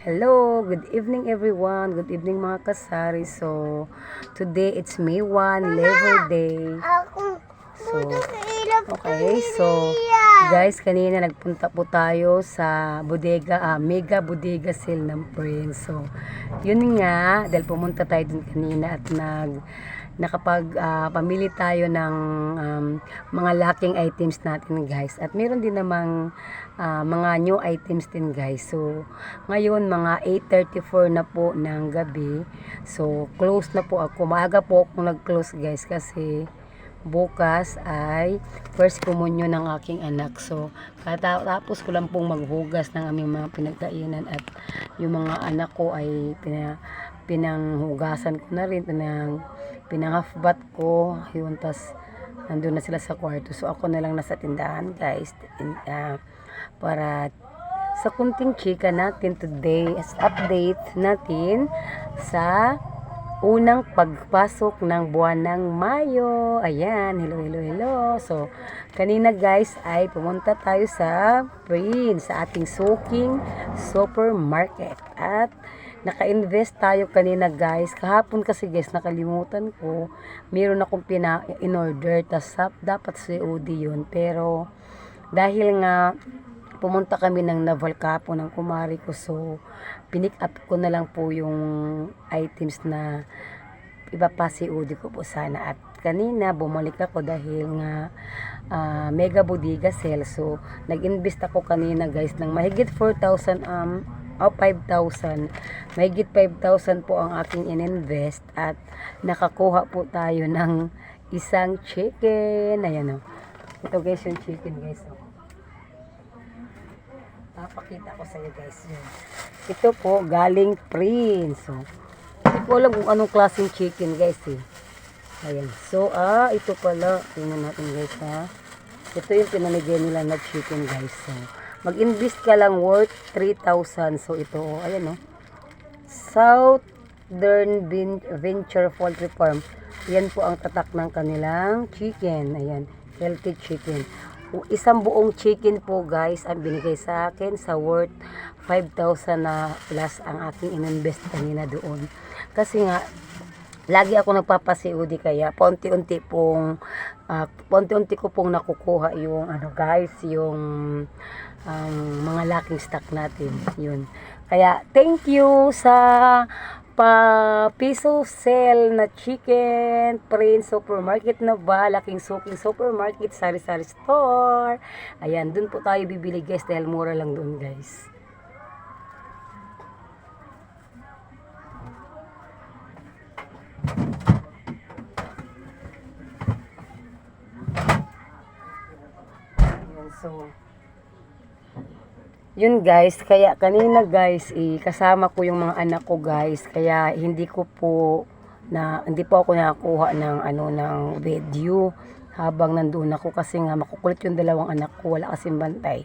Hello, good evening everyone. Good evening mga kasari. So, today it's May 1, Labor Day. So, okay. So, guys, kanina nagpunta po tayo sa bodega, ah, mega bodega sale ng Prince. So, yun nga, dahil pumunta tayo dun kanina at nag nakapag ah, pamili tayo ng um, mga lacking items natin guys. At meron din namang ah, mga new items din guys. So ngayon mga 8.34 na po ng gabi. So close na po ako. Maaga po ako nag-close guys kasi bukas ay first communion ng aking anak. So, katapos ko lang pong maghugas ng aming mga pinagkainan at yung mga anak ko ay pina, pinanghugasan ko na rin, pinang, pinanghalfbat ko, yun, tas nandun na sila sa kwarto. So, ako na lang nasa tindahan, guys, in, ah, para sa kunting chika natin today is update natin sa unang pagpasok ng buwan ng Mayo. Ayan, hello, hello, hello. So, kanina guys ay pumunta tayo sa Prince, sa ating soaking supermarket. At naka-invest tayo kanina guys. Kahapon kasi guys, nakalimutan ko. Meron akong pina in-order. Tas dapat COD yun. Pero, dahil nga pumunta kami ng Naval Capo ng kumari ko. So pinick up ko na lang po yung items na iba pa si Udi ko po sana. At kanina bumalik ako dahil nga ah, mega bodega sale. So nag-invest ako kanina guys ng mahigit 4,000 um o 5,000 mahigit 5,000 po ang aking ininvest at nakakuha po tayo ng isang chicken. Ayan o ito guys yung chicken guys oh. Papakita ko sa iyo guys yun. Ito po galing Prince. So, hindi ko alam kung anong klaseng chicken guys eh. Ayan. So, ah, ito pala. Tingnan natin guys ha. Ito yung pinamigay nila na chicken guys. So, mag-invest ka lang worth 3,000. So, ito, oh, ayan oh. Southern Venture Poultry Farm. Yan po ang tatak ng kanilang chicken. Ayan. Healthy chicken isang buong chicken po guys ang binigay sa akin sa worth 5,000 na plus ang aking ininvest kanina doon. Kasi nga, lagi ako nagpapasiudi kaya paunti-unti pong uh, paunti-unti ko pong nakukuha yung ano guys yung um, mga lacking stock natin yun kaya thank you sa pa piso sale na chicken Prince Supermarket na ba? Laking suking supermarket sari-sari store. Ayan dun po tayo bibili guys dahil mura lang dun guys. So yun guys, kaya kanina guys, eh, kasama ko yung mga anak ko guys, kaya hindi ko po na hindi po ako nakakuha ng ano ng video habang nandoon ako kasi nga makukulit yung dalawang anak ko, wala kasing bantay.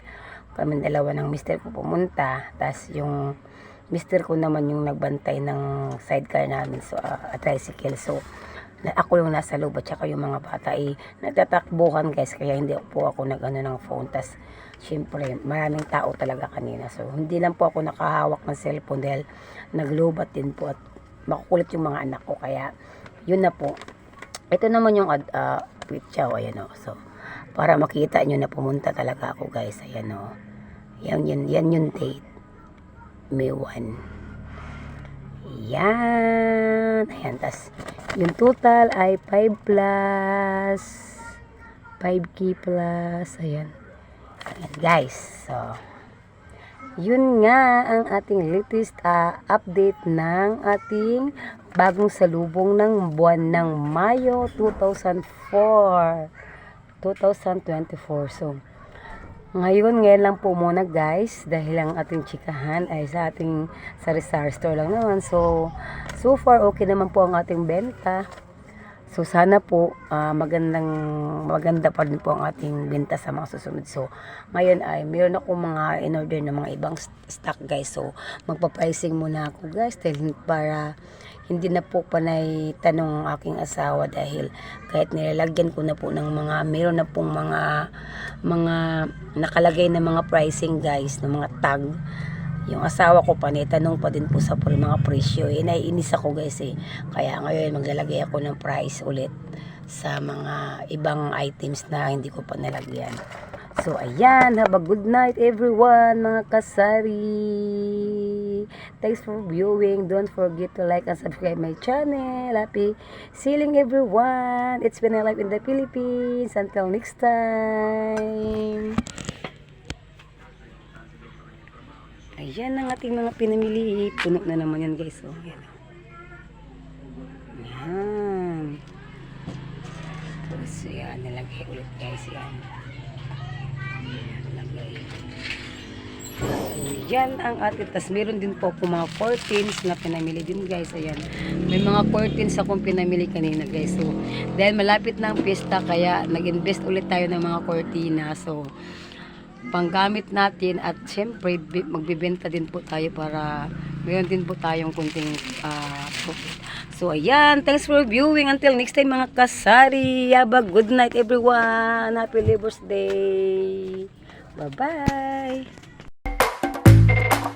Kami dalawa ng mister ko pumunta, tas yung mister ko naman yung nagbantay ng sidecar namin so uh, tricycle so na ako yung nasa loob at saka yung mga bata ay nagtatakbuhan guys. Kaya hindi po ako nagano ng phone. Tas syempre maraming tao talaga kanina. So hindi lang po ako nakahawak ng cellphone dahil naglobat din po at makukulit yung mga anak ko. Kaya yun na po. Ito naman yung uh, tweet chow ayan o so para makita nyo na pumunta talaga ako guys. Ayan o yan, yan, yan yung date. May 1 yan. Ayan tas yung total ay 5 plus 5k plus. Ayan. Ayan guys. So yun nga ang ating latest uh, update ng ating bagong salubong ng buwan ng Mayo 2004 2024 so ngayon, ngayon lang po muna guys dahil ang ating chikahan ay sa ating sari-sari store lang naman. So, so far okay naman po ang ating benta. So, sana po uh, magandang, maganda pa rin po ang ating benta sa mga susunod. So, ngayon ay meron ako mga in-order na mga ibang stock guys. So, magpa-pricing muna ako guys dahil para hindi na po panay tanong ang aking asawa dahil kahit nilalagyan ko na po ng mga meron na pong mga mga nakalagay na mga pricing guys ng mga tag Yung asawa ko pa, tanong pa din po sa pre- mga presyo. Eh, naiinis ako guys eh. Kaya ngayon maglalagay ako ng price ulit sa mga ibang items na hindi ko pa nalagyan. So, ayan. Have a good night, everyone, mga kasari. Thanks for viewing. Don't forget to like and subscribe my channel. Happy sailing, everyone. It's been a life in the Philippines. Until next time. Ayan ang ating mga pinamili. Puno na naman yan, guys. Oh, ayan. Ayan. Tapos, yan. Nilagay ulit, guys. Yan. Lagay. So, yan ang ating. Tapos meron din po po mga curtains na pinamili din guys. Ayan. May mga curtains akong pinamili kanina guys. So, dahil malapit na ang pista kaya nag-invest ulit tayo ng mga cortina. So, panggamit natin at syempre bi- magbibenta din po tayo para meron din po tayong kunting ah, profit. So ayan, thanks for viewing. Until next time mga kasari. Have a good night everyone. Happy Labor's Day. Bye-bye. you